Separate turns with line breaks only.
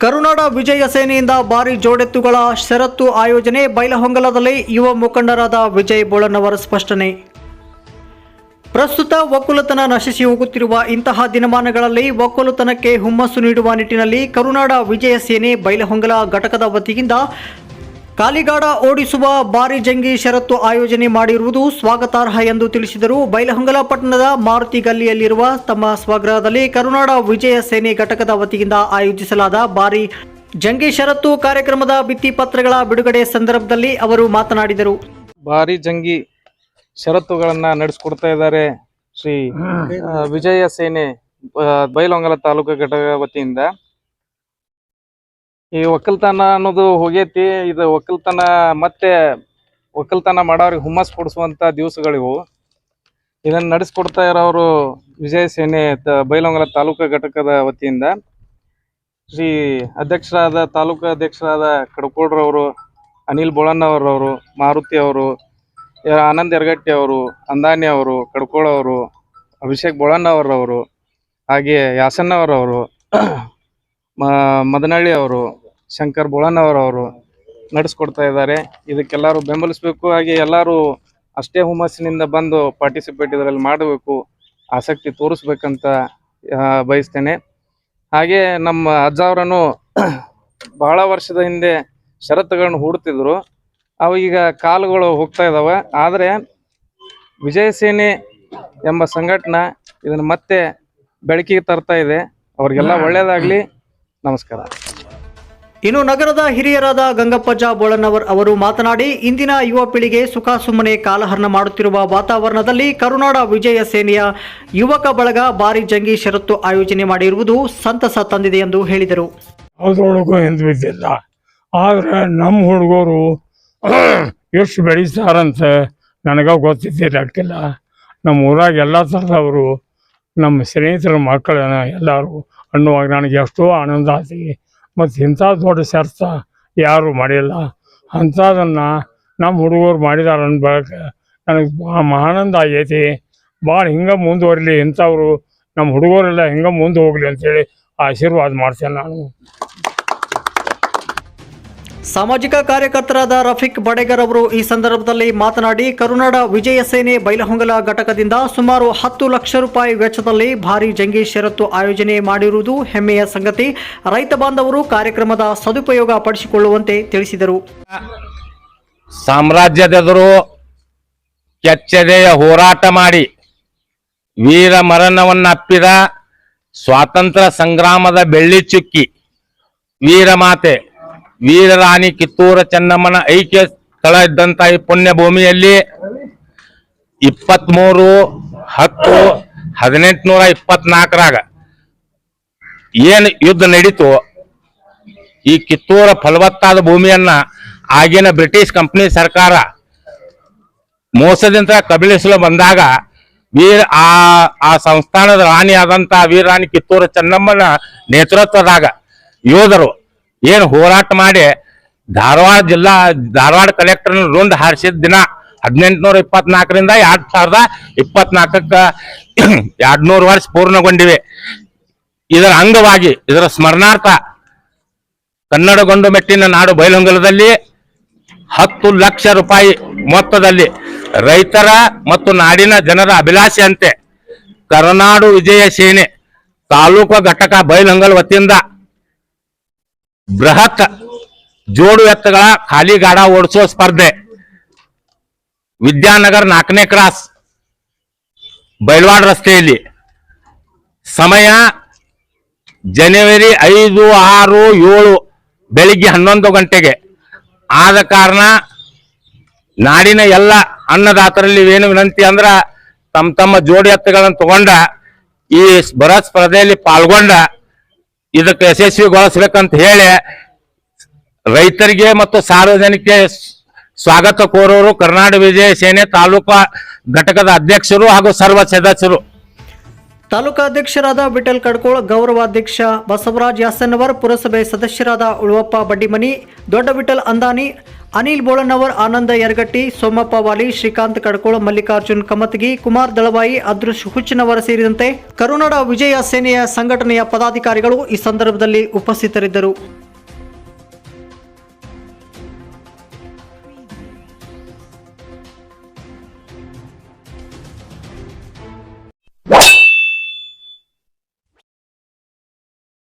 ಕರುನಾಡ ವಿಜಯ ಸೇನೆಯಿಂದ ಭಾರಿ ಜೋಡೆತ್ತುಗಳ ಷರತ್ತು ಆಯೋಜನೆ ಬೈಲಹೊಂಗಲದಲ್ಲಿ ಯುವ ಮುಖಂಡರಾದ ವಿಜಯ್ ಬೋಳನವರ ಸ್ಪಷ್ಟನೆ. ಪ್ರಸ್ತುತ ಒಕ್ಕಲುತನ ನಶಿಸಿ ಹೋಗುತ್ತಿರುವ ಇಂತಹ ದಿನಮಾನಗಳಲ್ಲಿ ಒಕ್ಕಲುತನಕ್ಕೆ ಹುಮ್ಮಸ್ಸು ನೀಡುವ ನಿಟ್ಟಿನಲ್ಲಿ ಕರುನಾಡ ವಿಜಯ ಸೇನೆ ಬೈಲಹೊಂಗಲ ಘಟಕದ ವತಿಯಿಂದ ಕಾಲಿಗಾಡ ಓಡಿಸುವ ಬಾರಿ ಜಂಗಿ ಷರತ್ತು ಆಯೋಜನೆ ಮಾಡಿರುವುದು ಸ್ವಾಗತಾರ್ಹ ಎಂದು ತಿಳಿಸಿದರು. ಬೈಲಹೊಂಗಲ ಪಟ್ಟಣದ ಮಾರುತಿ ಗಲ್ಲಿಯಲ್ಲಿರುವ ತಮ್ಮ ಸ್ವಗೃಹದಲ್ಲಿ ಕರುನಾಡ ವಿಜಯ ಸೇನೆ ಘಟಕದ ವತಿಯಿಂದ ಆಯೋಜಿಸಲಾದ ಭಾರಿ ಜಂಗಿ ಷರತ್ತು ಕಾರ್ಯಕ್ರಮದ ಭಿತ್ತಿಪತ್ರಗಳ ಬಿಡುಗಡೆ ಸಂದರ್ಭದಲ್ಲಿ ಅವರು ಮಾತನಾಡಿದರು.
ಭಾರಿ ಜಂಗಿ ಷರತ್ತುಗಳನ್ನ ನಡೆಸಿಕೊಡ್ತಾ ಇದ್ದಾರೆ ಶ್ರೀ ವಿಜಯ ಸೇನೆ ಬೈಲಹೊಂಗಲ ತಾಲೂಕು ಘಟಕ ವತಿಯಿಂದ. ಈ ಒಕ್ಕಲ್ತನ ಅನ್ನೋದು ಹೋಗೈತಿ. ಇದು ಒಕ್ಕಲ್ತನ ಮತ್ತೆ ಒಕ್ಕಲ್ತನ ಮಾಡೋರಿಗೆ ಹುಮ್ಮಸ್ ಕೊಡಿಸುವಂತ ದಿವಸಗಳಿವು. ಇದನ್ನ ನಡೆಸ್ಕೊಡ್ತಾ ಇರೋರು ವಿಜಯ ಸೇನೆ ಬೈಲಹೊಂಗಲ ತಾಲೂಕು ಘಟಕದ ವತಿಯಿಂದ. ಶ್ರೀ ಅಧ್ಯಕ್ಷರಾದ, ತಾಲೂಕು ಅಧ್ಯಕ್ಷರಾದ ಕಡ್ಕೋಡ್ರವರು ಅನಿಲ್ ಬೋಳಣ್ಣವರವರು ಮಾರುತಿ ಅವರು ಆನಂದ್ ಎರಗಟ್ಟಿ ಅವರು, ಅಂದಾನಿ ಅವರು ಕಡ್ಕೋಳವರು ಅಭಿಷೇಕ್ ಬೋಳಣ್ಣವರವರು ಹಾಗೆ ಯಾಸನ್ನವರವರು ಮ ಮದನಹಳ್ಳಿ ಅವರು ಶಂಕರ್ ಅವರು ನಡೆಸ್ಕೊಡ್ತಾ ಇದ್ದಾರೆ. ಇದಕ್ಕೆಲ್ಲರೂ ಬೆಂಬಲಿಸಬೇಕು. ಹಾಗೆ ಎಲ್ಲರೂ ಅಷ್ಟೇ ಹುಮ್ಮಸ್ಸಿನಿಂದ ಬಂದು ಪಾರ್ಟಿಸಿಪೇಟ್ ಇದರಲ್ಲಿ ಮಾಡಬೇಕು, ಆಸಕ್ತಿ ತೋರಿಸ್ಬೇಕಂತ ಬಯಸ್ತೇನೆ. ಹಾಗೆ ನಮ್ಮ ಅಜ್ಜ ಅವರನ್ನು ಬಹಳ ವರ್ಷದ ಹಿಂದೆ ಷರತ್ತುಗಳನ್ನು ಹೂಡ್ತಿದ್ರು. ಅವು ಈಗ ಕಾಲುಗಳು ಹೋಗ್ತಾ ಇದಾವೆ. ಆದರೆ ವಿಜಯ ಸೇನೆ ಎಂಬ ಸಂಘಟನೆ ಇದನ್ನು ಮತ್ತೆ ಬೆಳಕಿಗೆ ತರ್ತಾ ಇದೆ. ಅವ್ರಿಗೆಲ್ಲ ಒಳ್ಳೆಯದಾಗಲಿ ನಮಸ್ಕಾರ.
ಇನ್ನು ನಗರದ ಹಿರಿಯರಾದ ಗಂಗಪ್ಪಜ್ಜ ಬೋಳನವರ್ ಅವರು ಮಾತನಾಡಿ, ಇಂದಿನ ಯುವ ಪೀಳಿಗೆ ಸುಖ ಸುಮ್ಮನೆ ಕಾಲಹರಣ ಮಾಡುತ್ತಿರುವ ವಾತಾವರಣದಲ್ಲಿ ಕರುನಾಡ ವಿಜಯ ಸೇನೆಯ ಯುವಕ ಬಳಗ ಭಾರಿ ಜಂಗಿ ಷರತ್ತು ಆಯೋಜನೆ ಮಾಡಿರುವುದು ಸಂತಸ ತಂದಿದೆ ಎಂದು ಹೇಳಿದರು.
ಅದ್ರೊಳಗೂ ಎಂದು ಆದ್ರೆ ನಮ್ಮ ಹುಡುಗರು ಎಷ್ಟು ಬೆಳೀತಾರಂತ ನನಗೆ ಗೊತ್ತಿದ್ದಿರಕ್ಕಿಲ್ಲ ನಮ್ಮ ಊರಾಗ ಎಲ್ಲ ಥರದವರು ನಮ್ಮ ಸ್ನೇಹಿತರ ಮಕ್ಕಳನ್ನ ಎಲ್ಲರೂ ಅನ್ನುವಾಗ ನನಗೆ ಎಷ್ಟೋ ಆನಂದ ಆತಿ ಮತ್ತು ಇಂಥ ದೊಡ್ಡ ಶರ್ತ ಯಾರು ಮಾಡಿಲ್ಲ. ಅಂಥದನ್ನು ನಮ್ಮ ಹುಡುಗರು ಮಾಡಿದಾರೆ ಅನ್ಬೇಕು ನನಗೆ ಭಾಳ ಆನಂದ ಆಗೈತಿ. ಭಾಳ ಹಿಂಗೆ ಮುಂದುವರಿಲಿ, ಇಂಥವ್ರು ನಮ್ಮ ಹುಡುಗರೆಲ್ಲ ಹಿಂಗೆ ಮುಂದೆ ಹೋಗ್ಲಿ ಅಂತೇಳಿ ಆಶೀರ್ವಾದ ಮಾಡ್ತೇನೆ ನಾನು.
ಸಾಮಾಜಿಕ ಕಾರ್ಯಕರ್ತರಾದ ರಫೀಕ್ ಬಡೇಗರ್ ಅವರು ಈ ಸಂದರ್ಭದಲ್ಲಿ ಮಾತನಾಡಿ, ಕರುನಾಡ ವಿಜಯ ಸೇನೆ ಬೈಲಹೊಂಗಲ ಘಟಕದಿಂದ ಸುಮಾರು ಹತ್ತು ಲಕ್ಷ ರೂಪಾಯಿ ವೆಚ್ಚದಲ್ಲಿ ಭಾರಿ ಜಂಗಿ ಷರತ್ತು ಆಯೋಜನೆ ಮಾಡಿರುವುದು ಹೆಮ್ಮೆಯ ಸಂಗತಿ. ರೈತ ಬಾಂಧವರು ಕಾರ್ಯಕ್ರಮದ ಸದುಪಯೋಗ ಪಡಿಸಿಕೊಳ್ಳುವಂತೆ ತಿಳಿಸಿದರು.
ಸಾಮ್ರಾಜ್ಯದೆದುರು ಕೆಚ್ಚದೆಯ ಹೋರಾಟ ಮಾಡಿ ವೀರ ಮರಣವನ್ನಪ್ಪಿದ ಸ್ವಾತಂತ್ರ್ಯ ಸಂಗ್ರಾಮದ ಬೆಳ್ಳಿ ಚುಕ್ಕಿ ವೀರಮಾತೆ. ವೀರರಾಣಿ ಕಿತ್ತೂರ ಚೆನ್ನಮ್ಮನ ಐಕ್ಯ ಸ್ಥಳ ಇದ್ದಂತ ಈ ಪುಣ್ಯ ಭೂಮಿಯಲ್ಲಿ ಇಪ್ಪತ್ಮೂರು, ಹತ್ತು, ಹದಿನೆಂಟುನೂರ ಇಪ್ಪತ್ನಾಲ್ಕರಾಗ ಏನು ಯುದ್ಧ ನಡೀತು ಈ ಕಿತ್ತೂರ ಫಲವತ್ತಾದ ಭೂಮಿಯನ್ನ ಆಗಿನ ಬ್ರಿಟಿಷ್ ಕಂಪನಿ ಸರ್ಕಾರ ಮೋಸದಿಂದ ಕಬಳಿಸಲು ಬಂದಾಗ ವೀರ ಆ ಆ ಸಂಸ್ಥಾನದ ರಾಣಿ ಆದಂತ ವೀರರಾಣಿ ಕಿತ್ತೂರ ಚೆನ್ನಮ್ಮನ ನೇತೃತ್ವದಾಗ ಯೋಧರು ಏನು ಹೋರಾಟ ಮಾಡಿ ಧಾರವಾಡ ಜಿಲ್ಲಾ, ಧಾರವಾಡ ಕಲೆಕ್ಟರ್ ರುಂಡ್ ಹಾರಿಸಿದ ದಿನ ಹದಿನೆಂಟುನೂರ ಇಪ್ಪತ್ನಾಲ್ಕರಿಂದ ಎರಡ್ ಸಾವಿರದ ಇಪ್ಪತ್ನಾಲ್ಕಕ್ಕ ಎರಡ್ನೂರು ವರ್ಷ ಪೂರ್ಣಗೊಂಡಿವೆ. ಇದರ ಅಂಗವಾಗಿ, ಇದರ ಸ್ಮರಣಾರ್ಥ ಕನ್ನಡಗೊಂಡು ಮೆಟ್ಟಿನ ನಾಡು ಬಯಲುಂಗಲದಲ್ಲಿ ಹತ್ತು ಲಕ್ಷ ರೂಪಾಯಿ ಮೊತ್ತದಲ್ಲಿ ರೈತರ ಮತ್ತು ನಾಡಿನ ಜನರ ಅಭಿಲಾಷೆಯಂತೆ ಕರುನಾಡು ವಿಜಯ ಸೇನೆ ತಾಲೂಕು ಘಟಕ ಬೈಲಹೊಂಗಲ ವತಿಯಿಂದ ಬೃಹತ್ ಜೋಡು ಎತ್ತುಗಳ ಖಾಲಿ ಗಾಡ ಓಡಿಸೋ ಸ್ಪರ್ಧೆ. ವಿದ್ಯಾನಗರ್ ನಾಲ್ಕನೇ ಕ್ರಾಸ್, ಬೈಲ್ವಾಡ್ ರಸ್ತೆಯಲ್ಲಿ. ಸಮಯ ಜನವರಿ ಐದು ಆರು ಏಳು, ಬೆಳಿಗ್ಗೆ ಹನ್ನೊಂದು ಗಂಟೆಗೆ. ಆದ ಕಾರಣ ನಾಡಿನ ಎಲ್ಲ ಅನ್ನದಾತರಲ್ಲಿ ಏನು ವಿನಂತಿ ಅಂದ್ರ ತಮ್ಮ ತಮ್ಮ ಜೋಡಿ ಎತ್ತುಗಳನ್ನು ತಗೊಂಡ ಈ ಬೃಹತ್ ಸ್ಪರ್ಧೆಯಲ್ಲಿ ಪಾಲ್ಗೊಂಡ ಇದಕ್ಕೆ ಯಶಸ್ವಿಗೊಳಿಸ್ಬೇಕಂತ ಹೇಳಿ ರೈತರಿಗೆ ಮತ್ತು ಸಾರ್ವಜನಿಕ ಸ್ವಾಗತ ಕೋರೋರು ಕರ್ನಾಟಕ ವಿಜಯ ಸೇನೆ ತಾಲೂಕಾ ಘಟಕದ ಅಧ್ಯಕ್ಷರು ಹಾಗೂ ಸರ್ವ ಸದಸ್ಯರು.
ತಾಲೂಕಾಧ್ಯಕ್ಷರಾದ ವಿಠಲ್ ಕಡ್ಕೋಳ್ ಗೌರವಾಧ್ಯಕ್ಷ ಬಸವರಾಜ್ ಯಾಸನ್ನವರ್ ಪುರಸಭೆ ಸದಸ್ಯರಾದ ಉಳುವಪ್ಪ ಬಡ್ಡಿಮನಿ, ದೊಡ್ಡ ವಿಠಲ್ ಅಂದಾನಿ ಅನಿಲ್ ಬೋಳಣ್ಣವರ್ ಆನಂದ ಯರಗಟ್ಟಿ, ಸೋಮಪ್ಪ ವಾಲಿ, ಶ್ರೀಕಾಂತ್ ಕಡ್ಕೋಳ, ಮಲ್ಲಿಕಾರ್ಜುನ್ ಕಮತ್ಗಿ, ಕುಮಾರ್ ದಳವಾಯಿ, ಅದೃಶ್ ಹುಚ್ಚನವರ ಸೇರಿದಂತೆ ಕರುನಾಡ ವಿಜಯ ಸೇನೆಯ ಸಂಘಟನೆಯ ಪದಾಧಿಕಾರಿಗಳು ಈ ಸಂದರ್ಭದಲ್ಲಿ ಉಪಸ್ಥಿತರಿದ್ದರು.